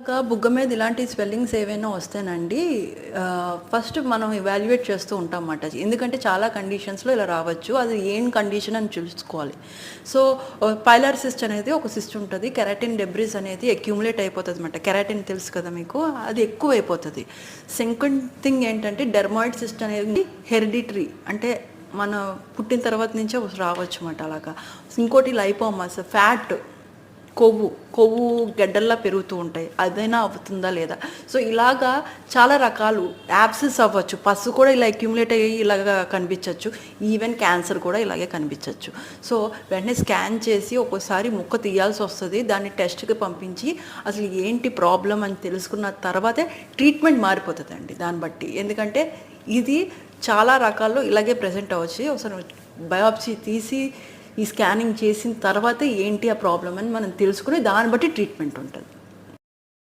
ఇంకా బుగ్గ మీద ఇలాంటి స్వెల్లింగ్స్ ఏవైనా వస్తేనండి ఫస్ట్ మనం ఇవాల్యుయేట్ చేస్తూ ఉంటాం అన్నమాట ఎందుకంటే చాలా కండిషన్స్లో ఇలా రావచ్చు. అది ఏం కండిషన్ అని చూసుకోవాలి. సో పైలర్ సిస్ట్ అనేది ఒక సిస్ట్ ఉంటుంది. కెరాటిన్ డెబ్రిస్ అనేది అక్యూములేట్ అయిపోతుంది అనమాట కెరాటిన్ తెలుసు కదా మీకు? అది ఎక్కువ అయిపోతుంది సెకండ్ థింగ్ ఏంటంటే డెర్మాయిడ్ సిస్ట్ అనేది హెరిడిటరీ అంటే మన పుట్టిన తర్వాత నుంచే రావచ్చు అన్నమాట అలాగా. ఇంకోటి లైపోమాస్ ఫ్యాట్ కొవ్వు కొవ్వు గడ్డల్లా పెరుగుతూ ఉంటాయి. అదైనా అవుతుందా లేదా? సో ఇలాగా చాలా రకాలు యాప్సెస్ అవ్వచ్చు. పసు కూడా ఇలా అక్యుములేట్ అయ్యి ఇలాగా కనిపించవచ్చు ఈవెన్ క్యాన్సర్ కూడా ఇలాగే కనిపించవచ్చు సో వెంటనే స్కాన్ చేసి ఒక్కోసారి ముక్క తీయాల్సి వస్తుంది. దాన్ని టెస్ట్కి పంపించి అసలు ఏంటి ప్రాబ్లం అని తెలుసుకున్న తర్వాతే ట్రీట్మెంట్ మారిపోతుందండి దాన్ని బట్టి. ఎందుకంటే ఇది చాలా రకాల్లో ఇలాగే ప్రజెంట్ అవ్వచ్చు. ఒకసారి బయాప్సీ తీసి ఈ స్కానింగ్ చేసిన తర్వాతే ఏంటి ఆ ప్రాబ్లం అని మనం తెలుసుకుని దాన్ని బట్టి ట్రీట్మెంట్ ఉంటుంది.